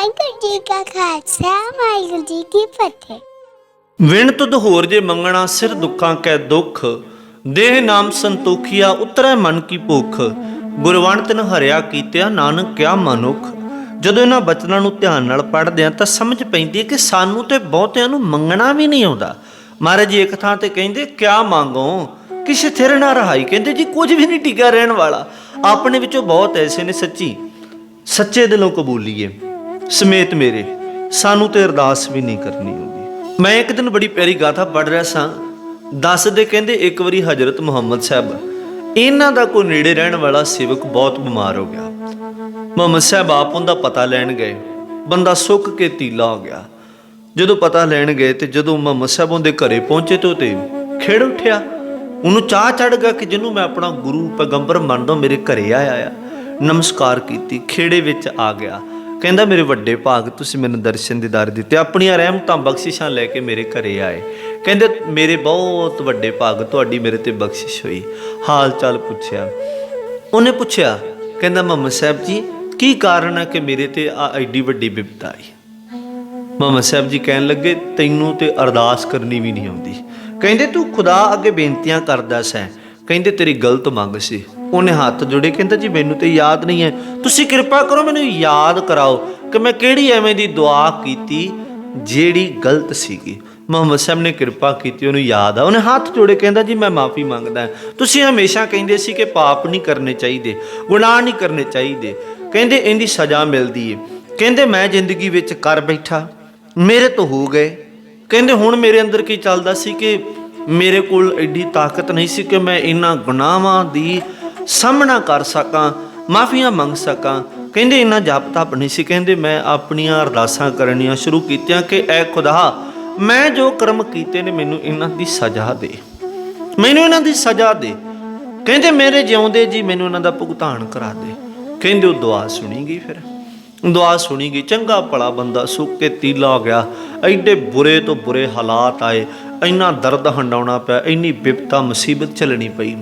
ਵਾਹਿਗੁਰੂ ਜੀ ਕਾ ਖਾਲਸਾ, ਵਾਹਿਗੁਰੂ ਜੀ ਕੀ ਫਤਿਹ। ਵਿਣ ਤੁਧ ਹੋਰ ਜੇ ਮੰਗਣਾ ਸਿਰ ਦੁੱਖਾਂ ਕੈ ਦੁੱਖ, ਦੇਹ ਨਾਮ ਸੰਤੋਖੀਆ ਉਤਰੈ ਮਨ ਕੀ ਭੁੱਖ। ਗੁਰਵੰਤ ਹਰਿਆ ਕੀਤਿਆ ਨਾਨਕ ਕਿਆ ਮਨੁਖ। ਜਦੋਂ ਇਹਨਾਂ ਬਚਨਾਂ ਨੂੰ ਧਿਆਨ ਨਾਲ ਪੜ੍ਹਦੇ ਆ ਤਾਂ ਸਮਝ ਪੈਂਦੀ ਹੈ ਕਿ ਸਾਨੂੰ ਤੇ ਬਹੁਤਿਆਂ ਨੂੰ ਮੰਗਣਾ ਵੀ ਨਹੀਂ ਆਉਂਦਾ। ਮਹਾਰਾਜ ਜੀ ਇੱਕ ਥਾਂ ਤੇ ਕਹਿੰਦੇ, ਕਿਆ ਮੰਗੋ? ਕਿਸੇ ਥਿਰ ਨਾ ਰਹਾਈ। ਕਹਿੰਦੇ, ਜੀ, ਕੁਝ ਵੀ ਨਹੀਂ ਟਿਕਿਆ ਰਹਿਣ ਵਾਲਾ। ਆਪਣੇ ਵਿੱਚੋਂ ਬਹੁਤ ਐਸੇ ਨੇ ਸੱਚੀ। ਸੱਚੇ ਦਿਲੋਂ ਕਬੂਲੀਏ। ਸਮੇਤ ਮੇਰੇ, ਸਾਨੂੰ ਤੇ ਅਰਦਾਸ ਵੀ ਨਹੀਂ ਕਰਨੀ ਆਉਂਦੀ ਮੈਂ ਇੱਕ ਦਿਨ ਬੜੀ ਪਿਆਰੀ ਗਾਥਾ ਪੜ੍ਹ ਰਿਹਾ ਸਾਂ। ਦੱਸਦੇ ਕਹਿੰਦੇ ਇੱਕ ਵਾਰੀ ਹਜ਼ਰਤ ਮੁਹੰਮਦ ਸਾਹਿਬ, ਇਹਨਾਂ ਦਾ ਕੋਈ ਨੇੜੇ ਰਹਿਣ ਵਾਲਾ ਸੇਵਕ ਬਹੁਤ ਬਿਮਾਰ ਹੋ ਗਿਆ। ਮੁਹੰਮਦ ਸਾਹਿਬ ਆਪ ਉਹਦਾ ਪਤਾ ਲੈਣ ਗਏ। ਬੰਦਾ ਸੁੱਕ ਕੇ ਤੀਲਾ ਹੋ ਗਿਆ। ਜਦੋਂ ਪਤਾ ਲੈਣ ਗਏ ਤੇ ਜਦੋਂ ਮੁਹੰਮਦ ਸਾਹਿਬ ਉਹਦੇ ਘਰੇ ਪਹੁੰਚੇ ਤੇ ਉਹ ਤੇ ਖੇੜ ਉੱਠਿਆ। ਉਹਨੂੰ ਚਾਹ ਚੜ ਗਿਆ ਕਿ ਜਿਹਨੂੰ ਮੈਂ ਆਪਣਾ ਗੁਰੂ ਪੈਗੰਬਰ ਮੰਨਦਾ ਮੇਰੇ ਘਰੇ ਆਇਆ ਆ। ਨਮਸਕਾਰ ਕੀਤੀ, ਖੇੜੇ ਵਿੱਚ ਆ ਗਿਆ। ਕਹਿੰਦਾ, ਮੇਰੇ ਵੱਡੇ ਭਾਗ, ਤੁਸੀਂ ਮੈਨੂੰ ਦਰਸ਼ਨ ਦੀਦਾਰ ਦਿੱਤੇ। ਆਪਣੀਆਂ ਰਹਿਮਤਾਂ, ਬਖਸ਼ਿਸ਼ਾਂ ਲੈ ਕੇ ਮੇਰੇ ਘਰੇ ਆਏ। ਕਹਿੰਦੇ, ਮੇਰੇ ਬਹੁਤ ਵੱਡੇ ਭਾਗ, ਤੁਹਾਡੀ ਮੇਰੇ ਤੇ ਬਖਸ਼ਿਸ਼ ਹੋਈ। ਹਾਲ ਚਾਲ ਪੁੱਛਿਆ। ਉਹਨੇ ਪੁੱਛਿਆ, ਕਹਿੰਦਾ, ਮੁਹੰਮਦ ਸਾਹਿਬ ਜੀ, ਕੀ ਕਾਰਨ ਹੈ ਕਿ ਮੇਰੇ ਤੇ ਆ ਐਡੀ ਵੱਡੀ ਵਿਪਤਾ ਆਈ? ਮੁਹੰਮਦ ਸਾਹਿਬ ਜੀ ਕਹਿਣ ਲੱਗੇ, ਤੈਨੂੰ ਤੇ ਅਰਦਾਸ ਕਰਨੀ ਵੀ ਨਹੀਂ ਆਉਂਦੀ। ਕਹਿੰਦੇ, ਤੂੰ ਖੁਦਾ ਅੱਗੇ ਬੇਨਤੀਆਂ ਕਰਦਾ ਸੈਂ। ਕਹਿੰਦੇ, ਤੇਰੀ ਗਲਤ ਮੰਗ ਸੀ। ਉਹਨੇ ਹੱਥ ਜੋੜੇ, ਕਹਿੰਦਾ, ਜੀ, ਮੈਨੂੰ ਤੇ ਯਾਦ ਨਹੀਂ ਹੈ। ਤੁਸੀਂ ਕਿਰਪਾ ਕਰੋ, ਮੈਨੂੰ ਯਾਦ ਕਰਾਓ ਕਿ ਮੈਂ ਕਿਹੜੀ ਐਵੇਂ ਦੀ ਦੁਆ ਕੀਤੀ ਜਿਹੜੀ ਗਲਤ ਸੀਗੀ। ਮੁਹੰਮਦ ਸਾਹਿਬ ਨੇ ਕਿਰਪਾ ਕੀਤੀ, ਉਹਨੂੰ ਯਾਦ ਆ। ਉਹਨੇ ਹੱਥ ਜੋੜੇ, ਕਹਿੰਦਾ, ਜੀ, ਮੈਂ ਮਾਫੀ ਮੰਗਦਾ ਤੁਸੀਂ ਹਮੇਸ਼ਾ ਕਹਿੰਦੇ ਸੀ ਕਿ ਪਾਪ ਨਹੀਂ ਕਰਨੇ ਚਾਹੀਦੇ, ਗੁਨਾਹ ਨਹੀਂ ਕਰਨੇ ਚਾਹੀਦੇ। ਕਹਿੰਦੇ ਇਹਦੀ ਸਜ਼ਾ ਮਿਲਦੀ ਏ। ਕਹਿੰਦੇ, ਮੈਂ ਜ਼ਿੰਦਗੀ ਵਿੱਚ ਕਰ ਬੈਠਾ, ਮੇਰੇ ਤੋਂ ਹੋ ਗਏ। ਕਹਿੰਦੇ, ਹੁਣ ਮੇਰੇ ਅੰਦਰ ਕੀ ਚੱਲਦਾ ਸੀ ਕਿ ਮੇਰੇ ਕੋਲ ਐਡੀ ਤਾਕਤ ਨਹੀਂ ਸੀ ਕਿ ਮੈਂ ਇਹਨਾਂ ਗੁਨਾਹਾਂ ਦੀ ਸਾਹਮਣਾ ਕਰ ਸਕਾਂ, ਮਾਫੀਆਂ ਮੰਗ ਸਕਾਂ। ਕਹਿੰਦੇ ਇਹਨਾਂ ਜਪ ਤਪ ਨਹੀਂ ਸੀ, ਕਹਿੰਦੇ ਮੈਂ ਆਪਣੀਆਂ ਅਰਦਾਸਾਂ ਕਰਨੀਆਂ ਸ਼ੁਰੂ ਕੀਤੀਆਂ ਕਿ ਐ ਖੁਦਾ, ਮੈਂ ਜੋ ਕਰਮ ਕੀਤੇ ਨੇ ਮੈਨੂੰ ਇਹਨਾਂ ਦੀ ਸਜ਼ਾ ਦੇ। ਮੈਨੂੰ ਇਹਨਾਂ ਦੀ ਸਜ਼ਾ ਦੇ। ਕਹਿੰਦੇ ਮੇਰੇ ਜਿਉਂਦੇ ਜੀ ਮੈਨੂੰ ਇਹਨਾਂ ਦਾ ਭੁਗਤਾਨ ਕਰਾ ਦੇ। ਕਹਿੰਦੇ ਉਹ ਦੁਆ ਸੁਣੀ ਗਈ ਫਿਰ। ਦੁਆ ਸੁਣੀ ਗਈ ਚੰਗਾ ਭਲਾ ਬੰਦਾ ਸੁੱਕ ਕੇ ਤੀਲਾ ਹੋ ਗਿਆ। ਐਡੇ ਬੁਰੇ ਤੋਂ ਬੁਰੇ ਹਾਲਾਤ ਆਏ। ਇੰਨਾ ਦਰਦ ਹੰਡਾਉਣਾ ਪਿਆ, ਇੰਨੀ ਬਿਪਤਾ ਮੁਸੀਬਤ ਝੱਲਣੀ ਪਈ।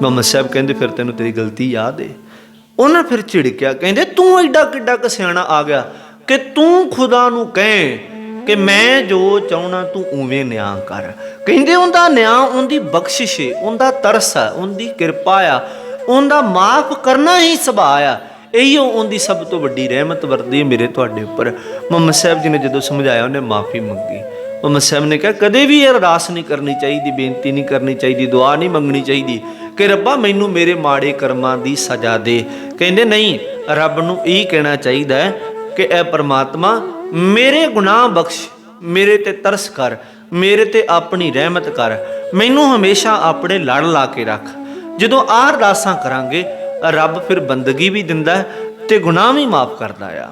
ਮੁਹੰਮਦ ਸਾਹਿਬ ਕਹਿੰਦੇ, ਫਿਰ ਤੈਨੂੰ ਤੇਰੀ ਗਲਤੀ ਯਾਦ ਏ? ਉਹਨਾਂ ਫਿਰ ਝਿੜਕਿਆ, ਕਹਿੰਦੇ, ਤੂੰ ਐਡਾ ਕਿੱਡਾ ਕੁ ਸਿਆਣਾ ਆ ਗਿਆ ਕਿ ਤੂੰ ਖੁਦਾ ਨੂੰ ਕਹੇ ਕਿ ਮੈਂ ਜੋ ਚਾਹਣਾ ਤੂੰ ਉਵੇਂ ਨਿਆਂ ਕਰ। ਕਹਿੰਦੇ, ਉਹਦਾ ਨਿਆਂ, ਉਹਦੀ ਬਖਸ਼ਿਸ਼ ਏ, ਉਹਦਾ ਤਰਸ ਆ, ਉਹਦੀ ਕਿਰਪਾ ਆ, ਉਹਦਾ ਮਾਫ ਕਰਨਾ ਹੀ ਸੁਭਾਅ ਆ। ਇਹੀਓ ਉਹਦੀ ਸਭ ਤੋਂ ਵੱਡੀ ਰਹਿਮਤ ਵਰਦੀ ਮੇਰੇ ਤੁਹਾਡੇ ਉੱਪਰ। ਮੁਹੰਮਦ ਸਾਹਿਬ ਜੀ ਨੇ ਜਦੋਂ ਸਮਝਾਇਆ, ਉਹਨੇ ਮਾਫੀ ਮੰਗੀ। ਉਮਰ ਸਾਹਿਬ ਨੇ ਕਿਹਾ, ਕਦੇ ਵੀ ਇਹ ਅਰਦਾਸ ਨਹੀਂ ਕਰਨੀ ਚਾਹੀਦੀ, ਬੇਨਤੀ ਨਹੀਂ ਕਰਨੀ ਚਾਹੀਦੀ, ਦੁਆ ਨਹੀਂ ਮੰਗਣੀ ਚਾਹੀਦੀ ਕਿ ਰੱਬਾ ਮੈਨੂੰ ਮੇਰੇ ਮਾੜੇ ਕਰਮਾਂ ਦੀ ਸਜ਼ਾ ਦੇ। ਕਹਿੰਦੇ ਨਹੀਂ, ਰੱਬ ਨੂੰ ਇਹ ਕਹਿਣਾ ਚਾਹੀਦਾ ਹੈ ਕਿ ਐ ਪਰਮਾਤਮਾ ਮੇਰੇ ਗੁਨਾਹ ਬਖਸ਼, ਮੇਰੇ ਤੇ ਤਰਸ ਕਰ, ਮੇਰੇ ਤੇ ਆਪਣੀ ਰਹਿਮਤ ਕਰ, ਮੈਨੂੰ ਹਮੇਸ਼ਾ ਆਪਣੇ ਲੜ ਲਾ ਕੇ ਰੱਖ। ਜਦੋਂ ਆਹ ਅਰਦਾਸਾਂ ਕਰਾਂਗੇ, ਰੱਬ ਫਿਰ ਬੰਦਗੀ ਵੀ ਦਿੰਦਾ ਹੈ ਤੇ ਗੁਨਾਹ ਵੀ ਮਾਫ ਕਰਦਾ ਆ।